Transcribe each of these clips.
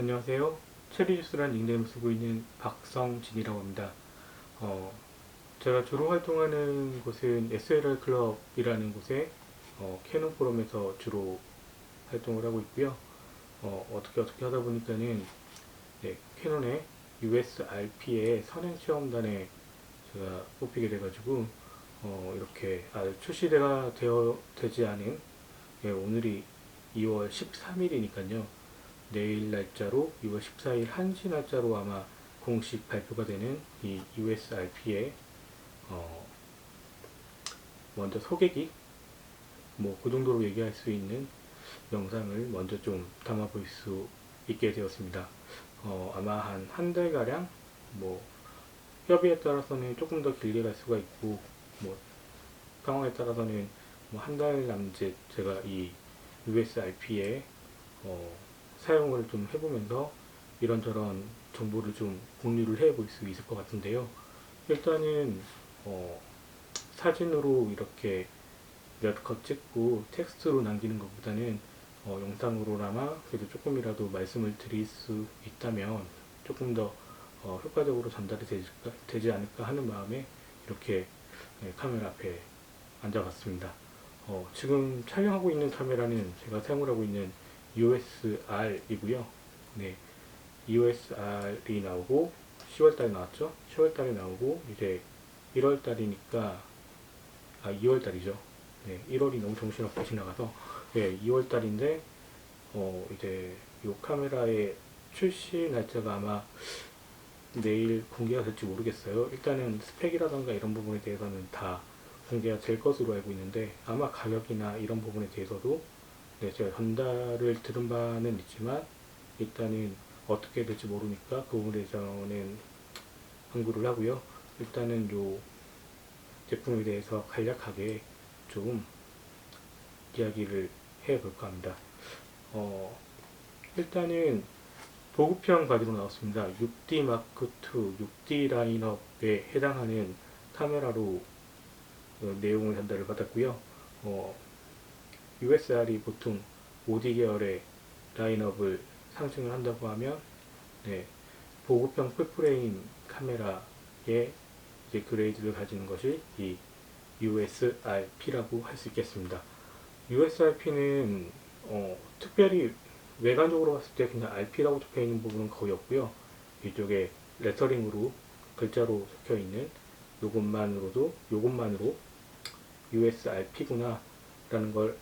안녕하세요. 체리주스란 닉네임을 쓰고 있는 박성진이라고 합니다. 어, 제가 주로 활동하는 곳은 SLR 클럽이라는 곳에 어, 캐논 포럼에서 주로 활동을 하고 있고요. 어, 떻게 어떻게 하다 보니까는 네, 캐논의 USRP의 선행 시험단에 제가 뽑히게 돼가지고 어, 이렇게 아직 출시가 되어 되지 않은 예, 오늘이 2월 13일이니까요. 내일 날짜로 2월 14일 1시 날짜로 아마 공식 발표가 되는 이 USRP의 어, 먼저 소개기 뭐 그 정도로 얘기할 수 있는 영상을 먼저 좀 담아 볼 수 있게 되었습니다. 어, 아마 한 한 달가량 뭐 협의에 따라서는 조금 더 길게 갈 수가 있고 뭐 상황에 따라서는 뭐 한 달 남짓 제가 이 USRP의 어, 사용을 좀 해보면서 이런저런 정보를 좀 공유를 해볼 수 있을 것 같은데요. 일단은 어, 사진으로 이렇게 몇 컷 찍고 텍스트로 남기는 것보다는 어, 영상으로나마 그래도 조금이라도 말씀을 드릴 수 있다면 조금 더 어, 효과적으로 전달이 되질까, 되지 않을까 하는 마음에 이렇게 네, 카메라 앞에 앉아봤습니다. 어, 지금 촬영하고 있는 카메라는 제가 사용을 하고 있는 USR이고요. 네, USR이 나오고 10월달에 나왔죠. 10월달에 나오고 이제 1월달이니까 아 2월달이죠. 네, 1월이 너무 정신없게 지나가서 네, 2월달인데 어 이제 이 카메라의 출시 날짜가 아마 내일 공개가 될지 모르겠어요. 일단은 스펙이라던가 이런 부분에 대해서는 다 공개가 될 것으로 알고 있는데 아마 가격이나 이런 부분에 대해서도 네, 제가 전달을 들은 바는 있지만 일단은 어떻게 될지 모르니까 그 부분에 대해서는 항구를 하고요. 일단은 요 제품에 대해서 간략하게 좀 이야기를 해볼까 합니다. 어, 일단은 보급형 바디로 나왔습니다. 6D 마크 2, 6D 라인업에 해당하는 카메라로 어, 내용을 전달을 받았고요. 어, USR이 보통 5D 계열의 라인업을 상승을 한다고 하면 네, 보급형 풀프레임 카메라의 이제 그레이드를 가지는 것이 이 USRP라고 할 수 있겠습니다. USRP는 어, 특별히 외관적으로 봤을 때 그냥 RP라고 적혀 있는 부분은 거의 없고요. 이쪽에 레터링으로 글자로 적혀 있는 요것만으로도 요것만으로 USRP구나 라는 걸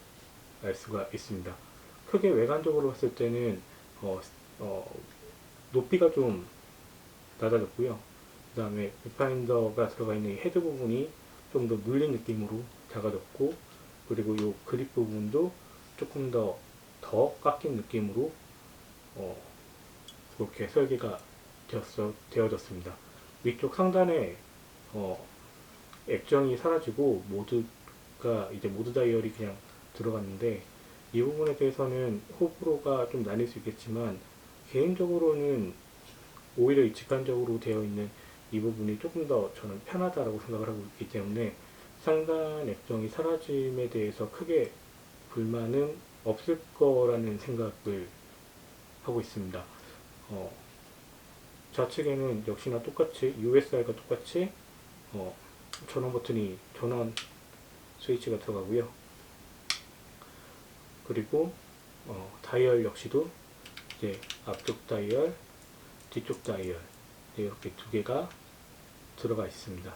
알 수가 있습니다. 크게 외관적으로 봤을 때는 어, 어, 높이가 좀 낮아졌고요. 그 다음에 비파인더가 들어가 있는 헤드 부분이 좀 더 눌린 느낌으로 작아졌고 그리고 이 그립 부분도 조금 더 더 깎인 느낌으로 어, 그렇게 설계가 되었어, 되어졌습니다. 위쪽 상단에 어, 액정이 사라지고 모드가 이제 모드 다이얼이 그냥 들어갔는데 이 부분에 대해서는 호불호가 좀 나뉠 수 있겠지만 개인적으로는 오히려 이 직관적으로 되어 있는 이 부분이 조금 더 저는 편하다라고 생각을 하고 있기 때문에 상단 액정이 사라짐에 대해서 크게 불만은 없을 거라는 생각을 하고 있습니다. 어, 좌측에는 역시나 똑같이 USR과 똑같이 어, 전원 버튼이 전원 스위치가 들어가고요. 그리고 어, 다이얼 역시도 이제 앞쪽 다이얼, 뒤쪽 다이얼 네, 이렇게 두 개가 들어가 있습니다.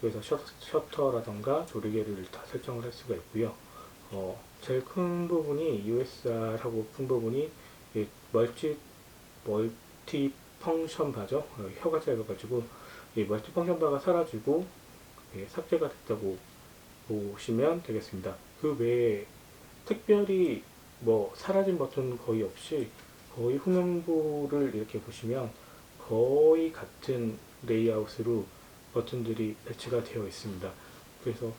그래서 셔터, 라던가 조리개를 다 설정을 할 수가 있고요. 어, 제일 큰 부분이 USR하고 큰 부분이 멀티 멀티 펑션 바죠. 어, 혀가 짧아가지고 이 멀티 펑션 바가 사라지고 예, 삭제가 됐다고 보시면 되겠습니다. 그 외에 특별히 뭐 사라진 버튼 거의 없이 거의 후면부를 이렇게 보시면 거의 같은 레이아웃으로 버튼들이 배치가 되어 있습니다. 그래서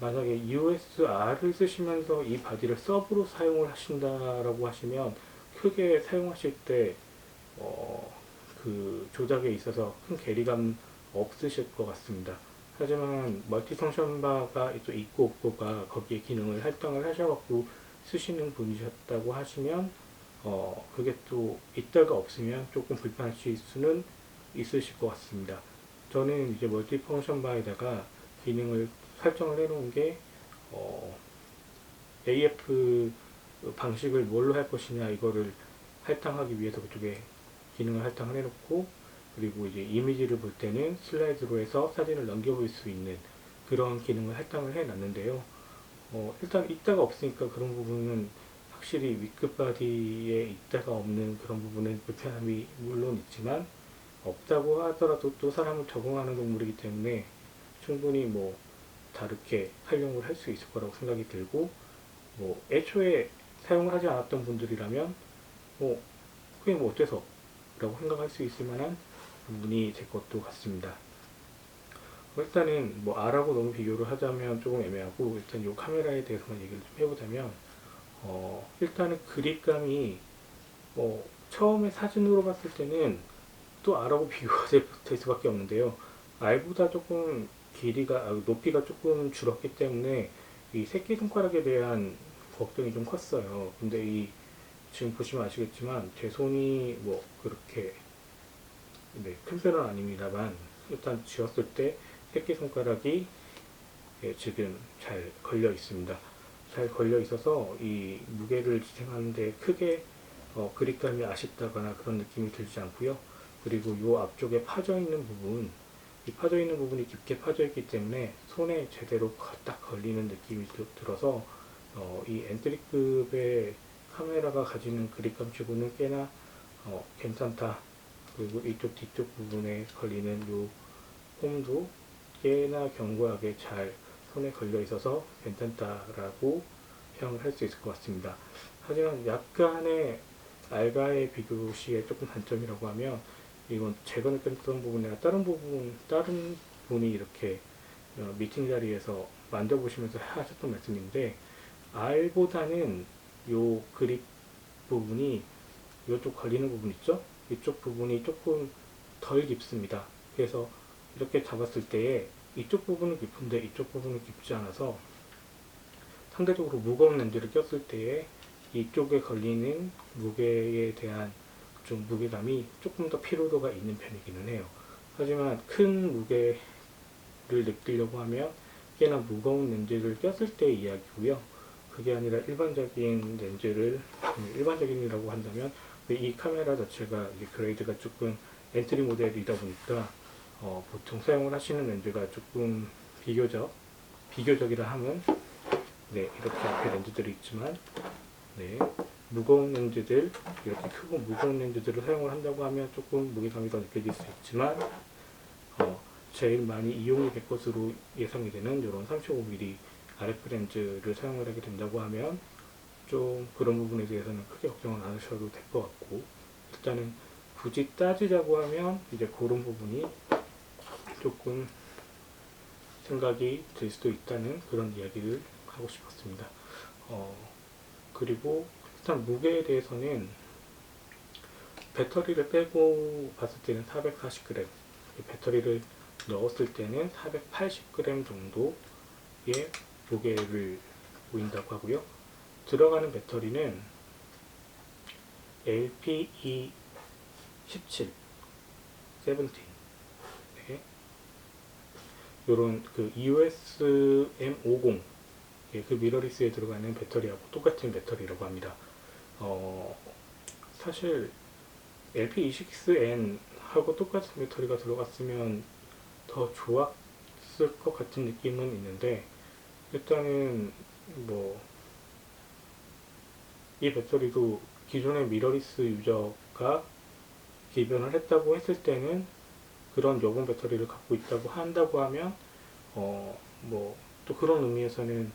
만약에 USR을 쓰시면서 이 바디를 서브로 사용을 하신다라고 하시면 크게 사용하실 때, 어, 그 조작에 있어서 큰 괴리감 없으실 것 같습니다. 하지만 멀티 펑션 바가 또 있고 없고가 거기에 기능을 할당을 하셔갖고 쓰시는 분이셨다고 하시면 어, 그게 또 있다가 없으면 조금 불편하실 수는 있으실 것 같습니다. 저는 이제 멀티 펑션 바에다가 기능을 설정을 해놓은 게 어, AF 방식을 뭘로 할 것이냐 이거를 할당하기 위해서 그쪽에 기능을 할당을 해놓고 그리고 이제 이미지를 볼 때는 슬라이드로 해서 사진을 넘겨볼 수 있는 그런 기능을 할당을 해 놨는데요. 어, 일단 있다가 없으니까 그런 부분은 확실히 위급 바디에 있다가 없는 그런 부분은 불편함이 물론 있지만 없다고 하더라도 또 사람은 적응하는 동물이기 때문에 충분히 뭐 다르게 활용을 할 수 있을 거라고 생각이 들고 뭐 애초에 사용을 하지 않았던 분들이라면 뭐 그게 뭐 어때서 라고 생각할 수 있을 만한 부분이 될 것도 같습니다. 어, 일단은 뭐 R하고 너무 비교를 하자면 조금 애매하고 일단 이 카메라에 대해서만 얘기를 좀 해보자면 어 일단은 그립감이 뭐 처음에 사진으로 봤을 때는 또 R하고 비교가 될, 될 수밖에 없는데요. R보다 조금 길이가 아, 높이가 조금 줄었기 때문에 이 새끼 손가락에 대한 걱정이 좀 컸어요. 근데 이 지금 보시면 아시겠지만 제 손이 뭐 그렇게 네, 큰 편은 아닙니다만 일단 쥐었을 때 새끼손가락이 예, 지금 잘 걸려 있습니다. 잘 걸려 있어서 이 무게를 지탱하는데 크게 어, 그립감이 아쉽다거나 그런 느낌이 들지 않고요. 그리고 이 앞쪽에 파져 있는 부분, 이 파져 있는 부분이 깊게 파져 있기 때문에 손에 제대로 딱 걸리는 느낌이 들- 들어서 어, 이 엔트리급의 카메라가 가지는 그립감 치고는 꽤나 어, 괜찮다. 그리고 이쪽 뒤쪽 부분에 걸리는 요 홈도 꽤나 견고하게 잘 손에 걸려 있어서 괜찮다라고 평을 할 수 있을 것 같습니다. 하지만 약간의 알가의 비교 시에 조금 단점이라고 하면 이건 제가 느꼈던 부분이 아니라 다른 부분, 다른 분이 이렇게 어, 미팅 자리에서 만져보시면서 하셨던 말씀인데 R보다는 요 그립 부분이 이쪽 걸리는 부분 있죠? 이쪽 부분이 조금 덜 깊습니다. 그래서 이렇게 잡았을 때에 이쪽 부분은 깊은데 이쪽 부분은 깊지 않아서 상대적으로 무거운 렌즈를 꼈을 때에 이쪽에 걸리는 무게에 대한 좀 무게감이 조금 더 피로도가 있는 편이기는 해요. 하지만 큰 무게를 느끼려고 하면 꽤나 무거운 렌즈를 꼈을 때의 이야기고요. 그게 아니라 일반적인 렌즈를 음, 일반적인이라고 한다면 이 카메라 자체가 그레이드가 조금 엔트리 모델이다 보니까 어, 보통 사용을 하시는 렌즈가 조금 비교적 비교적이라 함은 네 이렇게 앞에 렌즈들이 있지만 네 무거운 렌즈들 이렇게 크고 무거운 렌즈들을 사용을 한다고 하면 조금 무게감이 더 느껴질 수 있지만 어, 제일 많이 이용이 될 것으로 예상이 되는 이런 35mm RF 렌즈를 사용을 하게 된다고 하면 좀 그런 부분에 대해서는 크게 걱정을 안 하셔도 될 것 같고 일단은 굳이 따지자고 하면 이제 그런 부분이 조금 생각이 들 수도 있다는 그런 이야기를 하고 싶었습니다. 어, 그리고 일단 무게에 대해서는 배터리를 빼고 봤을 때는 440g, 배터리를 넣었을 때는 480g 정도의 무게를 보인다고 하고요. 들어가는 배터리는 LPE 17, 17. 네. 요런 그 EOSM50 예, 그 미러리스에 들어가는 배터리하고 똑같은 배터리라고 합니다. 어, 사실 LP26N 하고 똑같은 배터리가 들어갔으면 더 좋았을 것 같은 느낌은 있는데 일단은 뭐 이 배터리도 기존의 미러리스 유저가 기변을 했다고 했을 때는 그런 여분 배터리를 갖고 있다고 한다고 하면 어 뭐 또 그런 의미에서는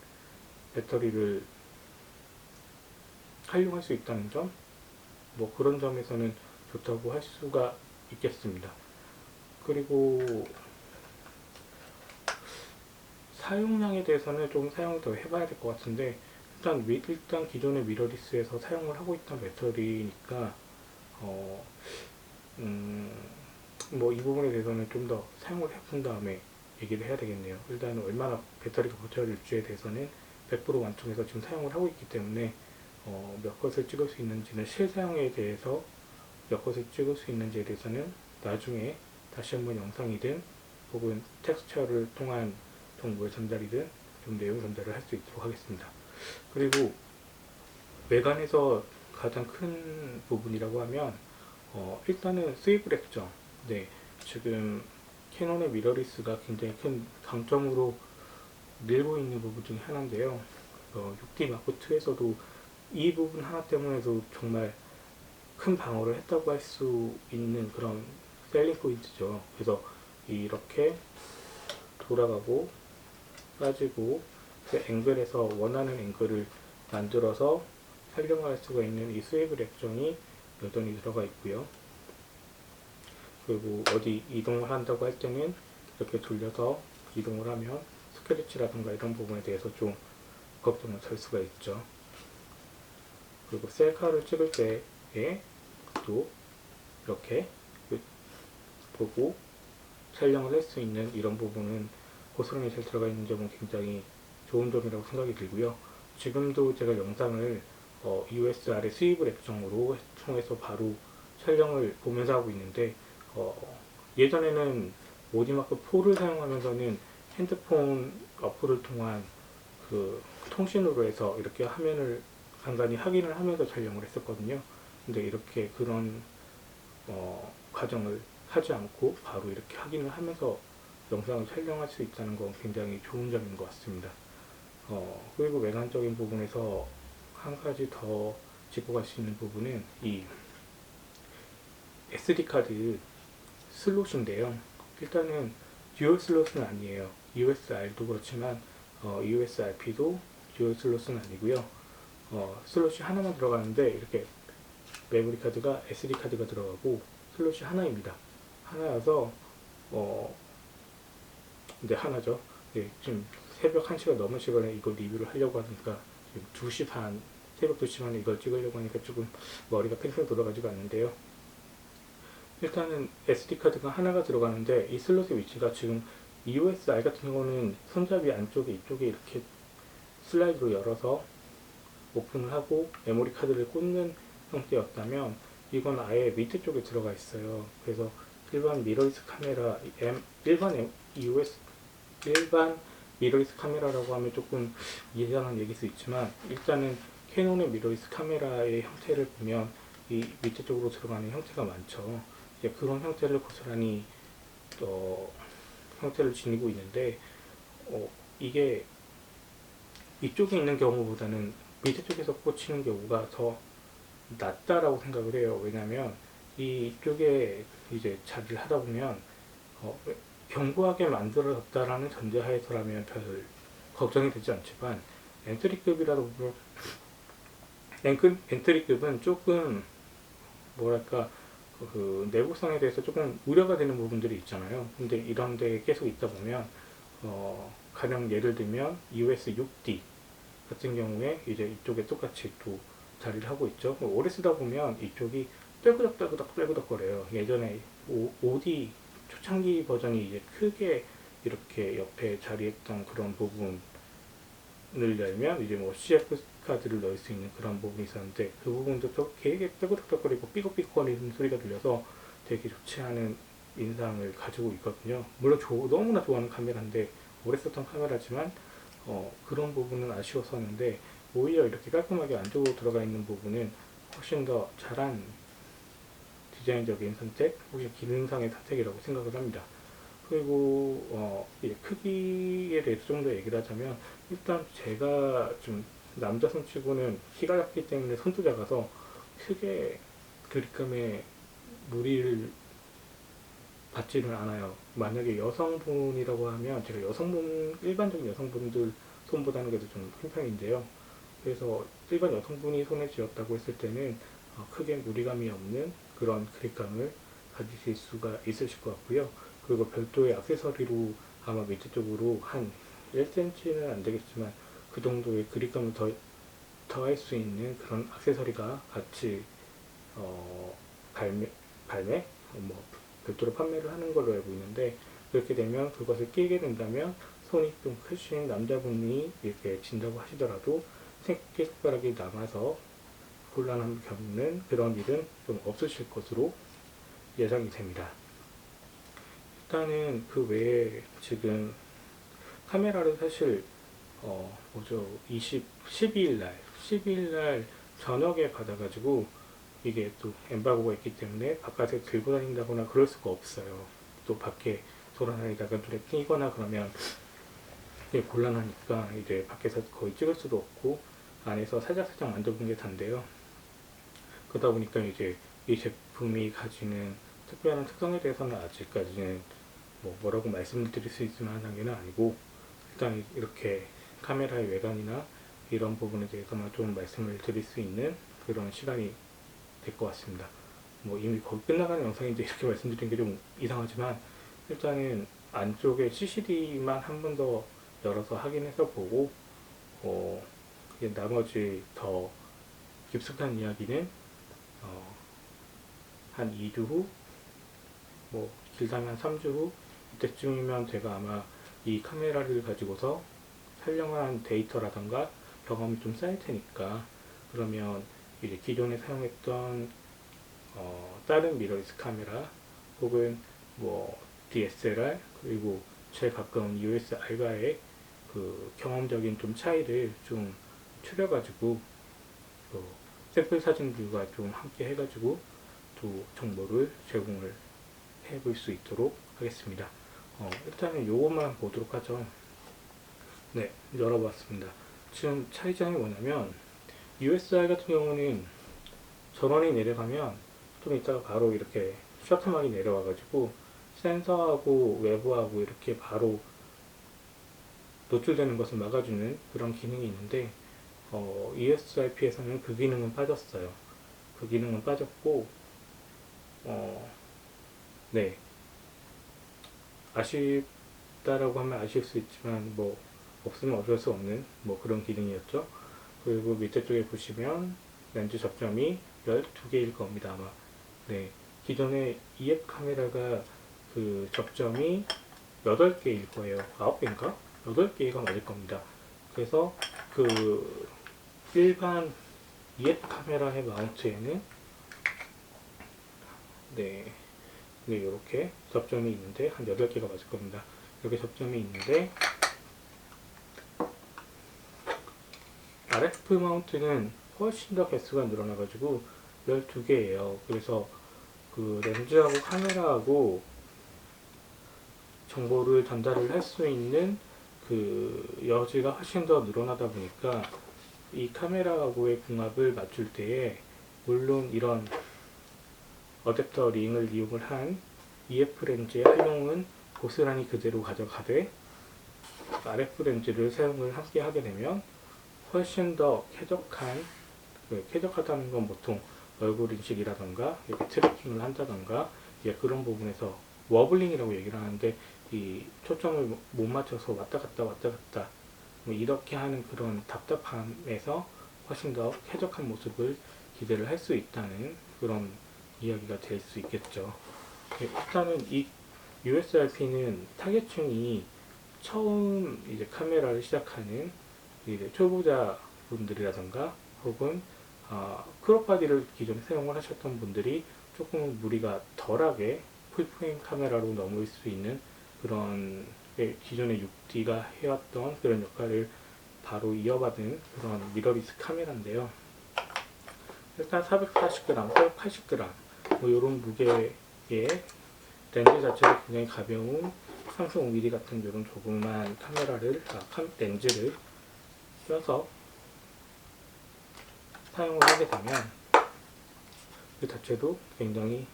배터리를 활용할 수 있다는 점, 뭐 그런 점에서는 좋다고 할 수가 있겠습니다. 그리고 사용량에 대해서는 좀 사용을 더 해봐야 될 것 같은데 일단 미- 일단 기존의 미러리스에서 사용을 하고 있던 배터리니까 어, 음, 뭐 이 부분에 대해서는 좀 더 사용을 해본 다음에 얘기를 해야 되겠네요. 일단은 얼마나 배터리가 버텨질지에 대해서는 100% 완충해서 지금 사용을 하고 있기 때문에 어, 몇 컷을 찍을 수 있는지는 실사용에 대해서 몇 컷을 찍을 수 있는지에 대해서는 나중에 다시 한번 영상이든 혹은 텍스처를 통한 정보의 전달이든 좀 내용 전달을 할 수 있도록 하겠습니다. 그리고 외관에서 가장 큰 부분이라고 하면 어, 일단은 스위블 액정. 네, 지금 캐논의 미러리스가 굉장히 큰 강점으로 밀고 있는 부분 중에 하나인데요. 어, 6D 마크 2에서도 이 부분 하나 때문에도 정말 큰 방어를 했다고 할 수 있는 그런 셀링 포인트죠. 그래서 이렇게 돌아가고 빠지고 그 앵글에서 원하는 앵글을 만들어서 촬영할 수가 있는 이 스웨이브 액정이 여전히 들어가 있고요. 그리고 어디 이동을 한다고 할 때는 이렇게 돌려서 이동을 하면 스크래치라든가 이런 부분에 대해서 좀 걱정을 할 수가 있죠. 그리고 셀카를 찍을 때에 또 이렇게 보고 촬영을 할 수 있는 이런 부분은 고스란히 잘 들어가 있는 점은 굉장히 좋은 점이라고 생각이 들고요. 지금도 제가 영상을 어, USR의 수입을 액정으로 통해서 바로 촬영을 보면서 하고 있는데 어, 예전에는 오디마크 4를 사용하면서는 핸드폰 어플을 통한 그 통신으로 해서 이렇게 화면을 간간히 확인을 하면서 촬영을 했었거든요. 근데 이렇게 그런 어, 과정을 하지 않고 바로 이렇게 확인을 하면서 영상을 촬영할 수 있다는 건 굉장히 좋은 점인 것 같습니다. 어, 그리고 외관적인 부분에서 한 가지 더 짚어갈 수 있는 부분은 이 SD 카드 슬롯인데요. 일단은 듀얼 슬롯은 아니에요. USR도 그렇지만 어, USRP도 듀얼 슬롯은 아니고요. 어, 슬롯이 하나만 들어가는데 이렇게 메모리 카드가 SD 카드가 들어가고 슬롯이 하나입니다. 하나여서 어 근데 하나죠. 예, 지금 새벽 1시가 넘은 시간에 이거 리뷰를 하려고 하니까 지금 2시 반 새벽 2시 반에 이걸 찍으려고 하니까 조금 머리가 팽팽 돌아가지가 않는데요. 일단은 SD카드가 하나가 들어가는데 이 슬롯의 위치가 지금 EOSR 같은 경우는 손잡이 안쪽에 이쪽에 이렇게 슬라이드로 열어서 오픈을 하고 메모리 카드를 꽂는 형태였다면 이건 아예 밑에 쪽에 들어가 있어요. 그래서 일반 미러리스 카메라, 일반 EOS, 일반 미러리스 카메라라고 하면 조금 이해하는 얘기일 수 있지만 일단은 캐논의 미러리스 카메라의 형태를 보면 이 밑에 쪽으로 들어가는 형태가 많죠. 이제 그런 형태를 고스란히 어, 형태를 지니고 있는데 어, 이게 이쪽에 있는 경우보다는 밑에 쪽에서 꽂히는 경우가 더 낫다라고 생각을 해요. 왜냐하면 이쪽에 이제 자리를 하다 보면 어, 견고하게 만들어졌다라는 전제하에서라면 별 걱정이 되지 않지만 엔트리급이라도 엔트, 엔트리급은 조금 뭐랄까 그 내구성에 대해서 조금 우려가 되는 부분들이 있잖아요. 근데 이런 데 계속 있다 보면 어, 가령 예를 들면 US 6D 같은 경우에 이제 이쪽에 똑같이 또 자리를 하고 있죠. 오래 쓰다 보면 이쪽이 떼그덕떼그덕 떼그덕 거려요. 예전에 오, OD 초창기 버전이 이제 크게 이렇게 옆에 자리했던 그런 부분을 열면 이제 뭐 CF 카드를 넣을 수 있는 그런 부분이 있었는데 그 부분도 또 되게 떼그덕떼그리고 삐걱삐걱거리는 소리가 들려서 되게 좋지 않은 인상을 가지고 있거든요. 물론 조, 너무나 좋아하는 카메라인데 오래 썼던 카메라지만 어, 그런 부분은 아쉬웠었는데 오히려 이렇게 깔끔하게 안쪽으로 들어가 있는 부분은 훨씬 더 잘한 디자인적인 선택 혹은 기능상의 선택이라고 생각을 합니다. 그리고 어, 크기에 대해서 좀 더 얘기를 하자면 일단 제가 좀 남자 손치고는 키가 작기 때문에 손도 작아서 크게 그립감에 무리를 받지는 않아요. 만약에 여성분이라고 하면 제가 여성분 일반적인 여성분들 손보다는 그래도 좀 큰 편인데요. 그래서 일반 여성분이 손에 쥐었다고 했을 때는 어, 크게 무리감이 없는 그런 그립감을 가지실 수가 있으실 것 같고요. 그리고 별도의 액세서리로 아마 밑에 쪽으로 한 1cm는 안 되겠지만 그 정도의 그립감을 더, 더할 수 있는 그런 액세서리가 같이 어, 발매, 발매? 뭐 별도로 판매를 하는 걸로 알고 있는데 그렇게 되면 그것을 끼게 된다면 손이 좀 크신 남자분이 이렇게 진다고 하시더라도 새끼손가락이 남아서 곤란함을 겪는 그런 일은 좀 없으실 것으로 예상이 됩니다. 일단은 그 외에 지금 카메라를 사실 어 뭐죠 20 12일 날 12일 날 저녁에 받아가지고 이게 또 엠바고가 있기 때문에 바깥에 들고 다닌다거나 그럴 수가 없어요. 또 밖에 돌아다니다가 눈에 띄거나 그러면 곤란하니까 이제 밖에서 거의 찍을 수도 없고 안에서 살짝살짝 만져본 게 단데요. 그러다 보니까 이제 이 제품이 가지는 특별한 특성에 대해서는 아직까지는 뭐 뭐라고 말씀을 드릴 수 있을 만한 단계는 아니고 일단 이렇게 카메라의 외관이나 이런 부분에 대해서만 좀 말씀을 드릴 수 있는 그런 시간이 될 것 같습니다. 뭐 이미 거의 끝나가는 영상인데 이렇게 말씀드리는 게좀 이상하지만 일단은 안쪽에 CCD만 한 번 더 열어서 확인해서 보고 어, 나머지 더 깊숙한 이야기는 어, 한 2주 후, 뭐 길다면 한 3주 후 이때쯤이면 제가 아마 이 카메라를 가지고서 촬영한 데이터라던가 경험이 좀 쌓일 테니까 그러면 이제 기존에 사용했던 어, 다른 미러리스 카메라 혹은 뭐 DSLR 그리고 제일 가까운 USR과의 그 경험적인 좀 차이를 좀 추려가지고 그 샘플 사진들과 좀 함께 해가지고 또 정보를 제공을 해볼 수 있도록 하겠습니다. 어, 일단은 요것만 보도록 하죠. 네, 열어봤습니다. 지금 차이점이 뭐냐면 USR 같은 경우는 전원이 내려가면 좀 이따가 바로 이렇게 셔터막이 내려와가지고 센서하고 외부하고 이렇게 바로 노출되는 것을 막아주는 그런 기능이 있는데 어, ESRP에서는 그 기능은 빠졌어요. 그 기능은 빠졌고 어, 네 아쉽다라고 하면 아실 수 있지만 뭐 없으면 어쩔 수 없는 뭐 그런 기능이었죠. 그리고 밑에 쪽에 보시면 렌즈 접점이 12개일 겁니다 아마. 네 기존에 EF 카메라가 그 접점이 8개일 거예요. 9개인가? 8개가 맞을 겁니다. 그래서 그 일반 EF 카메라의 마운트에는 네, 네 이렇게 접점이 있는데 한 8개가 맞을 겁니다. 이렇게 접점이 있는데 RF 마운트는 훨씬 더 개수가 늘어나가지고 12개예요. 그래서 그 렌즈하고 카메라하고 정보를 전달을 할 수 있는 그 여지가 훨씬 더 늘어나다 보니까 이 카메라하고의 궁합을 맞출 때에 물론 이런 어댑터 링을 이용을 한 EF 렌즈의 활용은 고스란히 그대로 가져가되 RF 렌즈를 사용을 함께 하게 되면 훨씬 더 쾌적한 그 쾌적하다는 건 보통 얼굴 인식이라던가 이렇게 트래킹을 한다던가 예, 그런 부분에서 워블링이라고 얘기를 하는데 이 초점을 못 맞춰서 왔다 갔다 왔다 갔다 뭐 이렇게 하는 그런 답답함에서 훨씬 더 쾌적한 모습을 기대를 할 수 있다는 그런 이야기가 될 수 있겠죠. 예, 일단은 이 USRP는 타겟층이 처음 이제 카메라를 시작하는 이제 초보자 분들이라던가 혹은 어, 크롭바디를 기존에 사용을 하셨던 분들이 조금 무리가 덜하게 풀프레임 카메라로 넘을 수 있는 그런 예, 기존의 6D가 해왔던 그런 역할을 바로 이어받은 그런 미러리스 카메라인데요. 일단 440g, 480g 뭐 이런 무게의 렌즈 자체도 굉장히 가벼운 삼성 5mm 같은 이런 조그만 카메라를 아, 캄, 렌즈를 껴서 사용을 하게 되면 그 자체도 굉장히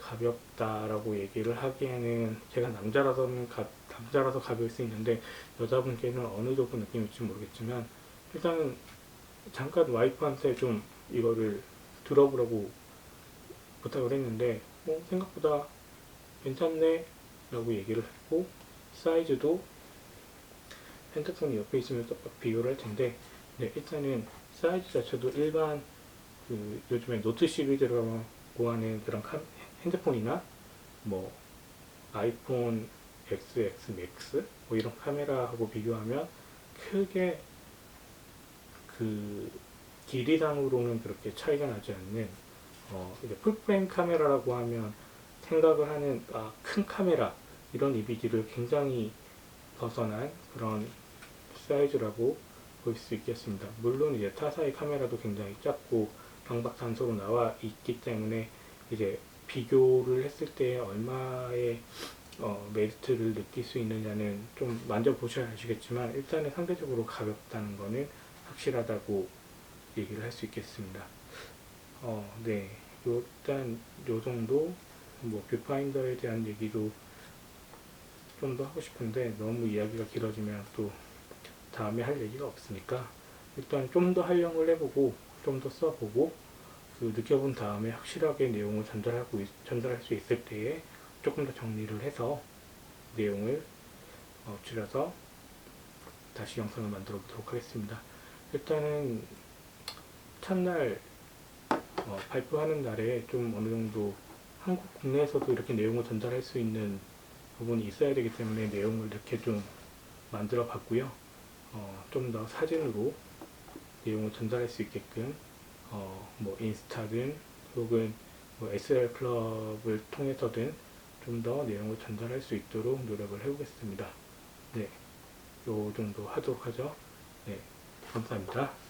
가볍다라고 얘기를 하기에는 제가 남자라서는 가, 남자라서 가벼울 수 있는데 여자분께는 어느 정도 느낌일지 모르겠지만 일단은 잠깐 와이프한테 좀 이거를 들어보라고 부탁을 했는데 어, 생각보다 괜찮네 라고 얘기를 했고 사이즈도 핸드폰이 옆에 있으면 똑같 비교를 할 텐데 네, 일단은 사이즈 자체도 일반 그 요즘에 노트 시리즈라고 하는 그런 카, 핸드폰이나 뭐 아이폰 XX 맥스 뭐 이런 카메라하고 비교하면 크게 그 길이상으로는 그렇게 차이가 나지 않는 어, 이제 풀프레임 카메라라고 하면 생각을 하는 아, 큰 카메라 이런 이미지를 굉장히 벗어난 그런 사이즈라고 볼 수 있겠습니다. 물론 이제 타사의 카메라도 굉장히 작고 경박탄소로 나와 있기 때문에 이제 비교를 했을 때 얼마의 어, 메리트를 느낄 수 있느냐는 좀 만져보셔야 아시겠지만 일단은 상대적으로 가볍다는 거는 확실하다고 얘기를 할 수 있겠습니다. 어, 네. 요, 일단 요 정도 뭐 뷰파인더에 대한 얘기도 좀 더 하고 싶은데 너무 이야기가 길어지면 또 다음에 할 얘기가 없으니까 일단 좀 더 활용을 해보고 좀 더 써보고 그 느껴본 다음에 확실하게 내용을 전달하고 있- 전달할 수 있을 때에 조금 더 정리를 해서 내용을 어, 줄여서 다시 영상을 만들어 보도록 하겠습니다. 일단은 첫날 어, 발표하는 날에 좀 어느 정도 한국 국내에서도 이렇게 내용을 전달할 수 있는 부분이 있어야 되기 때문에 내용을 이렇게 좀 만들어 봤고요. 어, 좀 더 사진으로 내용을 전달할 수 있게끔 어, 뭐 인스타든 혹은 뭐 SR 클럽을 통해서든 좀 더 내용을 전달할 수 있도록 노력을 해보겠습니다. 네, 요 정도 하도록 하죠. 네, 감사합니다.